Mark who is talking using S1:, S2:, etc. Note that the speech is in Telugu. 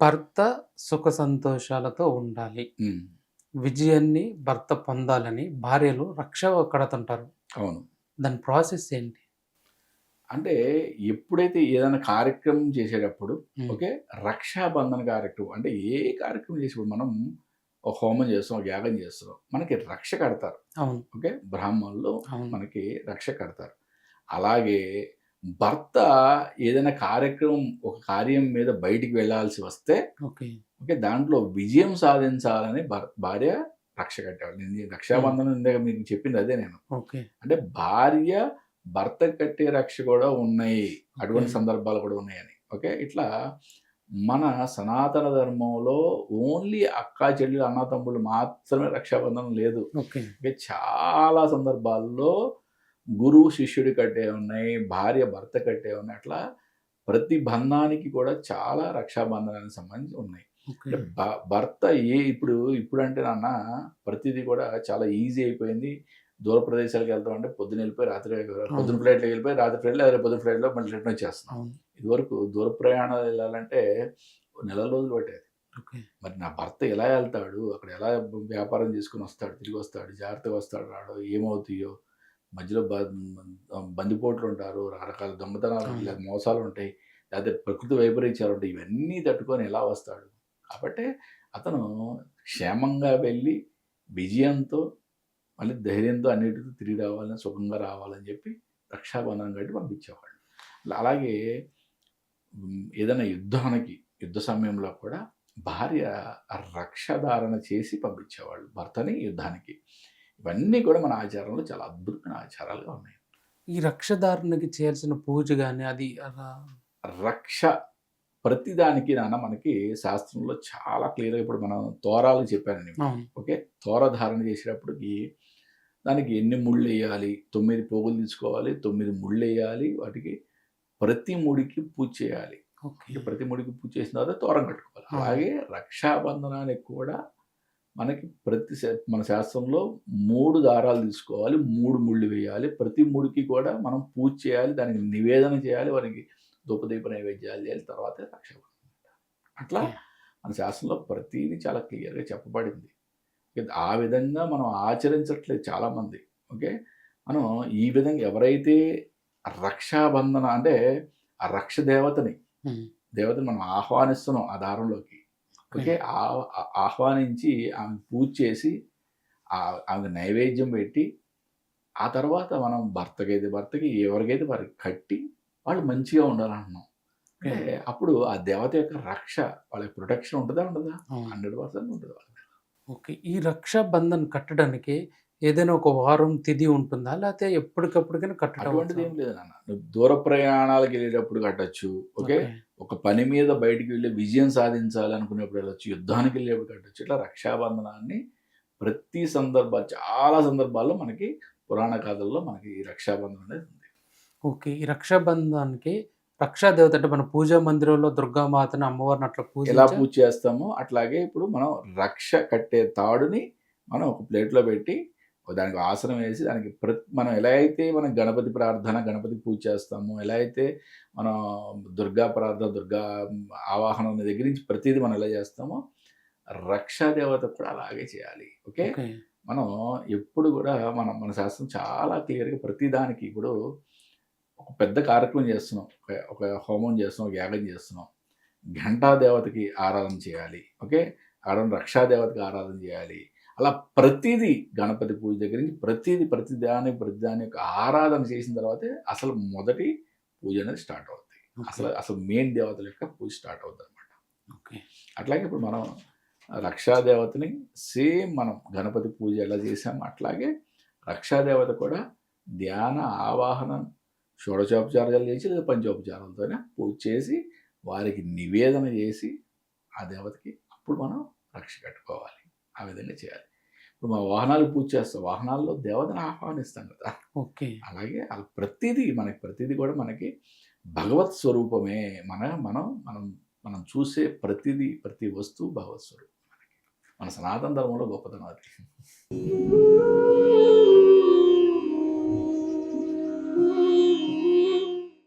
S1: భర్త సుఖ సంతోషాలతో ఉండాలి. విజయాన్ని భర్త పొందాలని భార్యలు రక్ష కడుతుంటారు.
S2: అవును.
S1: దాని ప్రాసెస్ ఏంటి?
S2: అంటే ఎప్పుడైతే ఏదైనా కార్యక్రమం చేసేటప్పుడు ఓకే రక్షాబంధన కార్యక్రమం అంటే ఏ కార్యక్రమం చేసేప్పుడు మనం ఒక హోమం చేస్తాం ఒక యాగం చేస్తున్నాం మనకి రక్ష కడతారు.
S1: అవును.
S2: ఓకే బ్రాహ్మణులు మనకి రక్ష కడతారు. అలాగే భర్త ఏదైనా కార్యక్రమం ఒక కార్యం మీద బయటికి వెళ్ళాల్సి వస్తే
S1: ఓకే.
S2: ఓకే దాంట్లో విజయం సాధించాలని భర్- భార్య రక్ష కట్టేవాళ్ళు నేను రక్షాబంధనం ఇందాక మీకు చెప్పింది అదే నేను.
S1: ఓకే.
S2: అంటే భార్య భర్త కట్టే రక్ష కూడా ఉన్నాయి. అటువంటి. సందర్భాలు కూడా ఉన్నాయని. ఓకే ఇట్లా మన సనాతన ధర్మంలో ఓన్లీ అక్కా చెల్లెలు అన్న తమ్ముళ్ళు మాత్రమే రక్షాబంధనం లేదు. చాలా సందర్భాల్లో గురువు శిష్యుడి కట్టే ఉన్నాయి భార్య భర్త కట్టే ఉన్నాయి అట్లా ప్రతి బంధానికి కూడా చాలా రక్షాబంధనానికి సంబంధించి ఉన్నాయి. భర్త ఏ ఇప్పుడు ఇప్పుడు అంటే నాన్న ప్రతిదీ కూడా చాలా ఈజీ అయిపోయింది. దూర ప్రదేశాలకు వెళ్తాం అంటే పొద్దున వెళ్ళిపోయి రాత్రి పొద్దున ఫ్లైట్లో వెళ్ళిపోయి రాత్రి ఫ్లైట్లో అదే పొద్దున ఫ్లైట్లో మళ్ళీ రిటర్న్ వచ్చేస్తున్నాం ఇదివరకు దూర ప్రయాణాలు వెళ్ళాలంటే నెల రోజులు పట్టేది. మరి నా భర్త ఎలా వెళ్తాడు అక్కడ ఎలా వ్యాపారం చేసుకుని వస్తాడు తిరిగి వస్తాడు జాగ్రత్తగా వస్తాడు రాడు ఏమవుతాయో మధ్యలో బందిపోట్లు ఉంటారు రకరకాల దొంగతనాలు మోసాలు ఉంటాయి లేకపోతే ప్రకృతి వైపరీత్యాలు ఉంటాయి ఇవన్నీ తట్టుకొని ఎలా వస్తాడు? కాబట్టి అతను క్షేమంగా వెళ్ళి విజయంతో మళ్ళీ ధైర్యంతో అన్నిటితో తిరిగి రావాలని సుఖంగా రావాలని చెప్పి రక్షాబంధనం కట్టి పంపించేవాళ్ళు. అలాగే ఏదైనా యుద్ధానికి యుద్ధ సమయంలో కూడా భార్య రక్షధారణ చేసి పంపించేవాళ్ళు భర్తని యుద్ధానికి. ఇవన్నీ కూడా మన ఆచారంలో చాలా అద్భుతమైన ఆచారాలుగా ఉన్నాయి.
S1: ఈ రక్షధారణకి చేయాల్సిన పూజ కానీ అది
S2: రక్ష ప్రతిదానికి నాన్న మనకి శాస్త్రంలో చాలా క్లియర్గా ఇప్పుడు మనం తోరాలు చెప్పాను నేను
S1: అవును.
S2: ఓకే? తోర ధారణ చేసేటప్పటికి దానికి ఎన్ని ముళ్ళు వేయాలి? తొమ్మిది పోగులు తీసుకోవాలి. తొమ్మిది ముళ్ళు వేయాలి. వాటికి ప్రతి ముడికి పూజ చేయాలి. ప్రతి ముడికి పూజ చేసిన తర్వాత తోరం కట్టుకోవాలి. అలాగే రక్షాబంధనానికి కూడా మనకి ప్రతి మన శాస్త్రంలో మూడు దారాలు తీసుకోవాలి మూడు ముళ్ళు వేయాలి. ప్రతి ముడికి కూడా మనం పూజ చేయాలి దానికి నివేదన చేయాలి వారికి ధూపదీప నైవేద్యాలు చేయాలి తర్వాత రక్షాబంధనం అట్లా. మన శాస్త్రంలో ప్రతిదీ చాలా క్లియర్గా చెప్పబడింది. ఆ విధంగా మనం ఆచరించట్లేదు చాలామంది. ఓకే మనం ఈ విధంగా ఎవరైతే రక్షాబంధన అంటే ఆ రక్ష దేవతని దేవతని మనం ఆహ్వానిస్తున్నాం ఆ దారంలోకి ఓకే ఆహ్వానించి ఆమె పూజ చేసి ఆ- ఆమెకు నైవేద్యం పెట్టి ఆ తర్వాత మనం భర్తకైతే భర్తకి ఎవరికైతే వారికి కట్టి వాళ్ళు మంచిగా ఉండాలంటున్నాం
S1: ఓకే.
S2: అంటే అప్పుడు ఆ దేవత యొక్క రక్ష వాళ్ళకి ప్రొటెక్షన్ ఉంటుందా ఉండదా. హండ్రెడ్ పర్సెంట్ ఉంటుంది వాళ్ళ.
S1: ఓకే ఈ రక్షాబంధన్ కట్టడానికి ఏదైనా ఒక వారం తిథి ఉంటుందా? లేకపోతే ఎప్పటికప్పటికైనా కట్టడం
S2: అటువంటిది ఏం లేదు దూర ప్రయాణాలకు వెళ్ళేటప్పుడు కట్టచ్చు ఓకే? ఒక పని మీద బయటికి వెళ్ళి విజయం సాధించాలి అనుకునేప్పుడు వెళ్ళొచ్చు యుద్ధానికి వెళ్ళేప్పుడు కట్టచ్చు. ఇట్లా రక్షాబంధనాన్ని ప్రతి సందర్భాలు చాలా సందర్భాల్లో మనకి పురాణ కథల్లో మనకి ఈ రక్షాబంధనం అనేది ఉంది.
S1: ఓకే. ఈ రక్షాబంధానికి రక్షా దేవత అంటే మన పూజా మందిరంలో దుర్గామాతని అమ్మవారిని అట్లా పూజ
S2: ఎలా పూజ చేస్తామో అట్లాగే ఇప్పుడు మనం రక్ష కట్టే తాడుని మనం ఒక ప్లేట్లో పెట్టి దానికి ఆసనం వేసి దానికి ప్రతి మనం ఎలా అయితే మనం గణపతి ప్రార్థన గణపతి పూజ చేస్తామో ఎలా అయితే మనం దుర్గా ప్రార్థన దుర్గా ఆవాహనం దగ్గర నుంచి ప్రతిదీ మనం ఎలా చేస్తామో రక్షా దేవత కూడా అలాగే చేయాలి.
S1: ఓకే?
S2: మనం ఎప్పుడు కూడా మనం మన శాస్త్రం చాలా క్లియర్గా ప్రతిదానికి ఇప్పుడు ఒక పెద్ద కార్యక్రమం చేస్తున్నాం. ఒక- ఒక హోమం చేస్తున్నాం ఒక యాగం చేస్తున్నాం. ఘంటా దేవతకి ఆరాధన చేయాలి. ఓకే? ఆరాధన రక్షా దేవతకి ఆరాధన చేయాలి. అలా ప్రతిదీ గణపతి పూజ దగ్గర నుంచి ప్రతిదీ ప్రతిదాని ప్రతిదాని యొక్క ఆరాధన చేసిన తర్వాతే అసలు మొదటి పూజ అనేది స్టార్ట్ అవుతుంది అసలు అసలు మెయిన్ దేవతల యొక్క పూజ స్టార్ట్ అవుతుంది అనమాట
S1: ఓకే.
S2: అట్లాగే ఇప్పుడు మనం రక్షాదేవతని సేమ్ మనం గణపతి పూజ ఎలా చేసామో అట్లాగే రక్షాదేవత కూడా ధ్యాన ఆవాహన షోడచోపచారాలు చేసి లేదా పంచోపచారాలతోనే పూజ చేసి వారికి నివేదన చేసి ఆ దేవతకి అప్పుడు మనం రక్ష కట్టుకోవాలి. ఆ విధంగా చేయాలి. ఇప్పుడు మన వాహనాలు పూజ చేస్తాం. వాహనాల్లో దేవతను ఆహ్వానిస్తాం కదా.
S1: ఓకే.
S2: అలాగే అలా ప్రతిదీ మనకి ప్రతిదీ కూడా మనకి భగవత్ స్వరూపమే. మన మనం మనం మనం చూసే ప్రతిదీ ప్రతి వస్తువు భగవత్ స్వరూపం మనకి. మన సనాతన ధర్మంలో గొప్పతనం అది.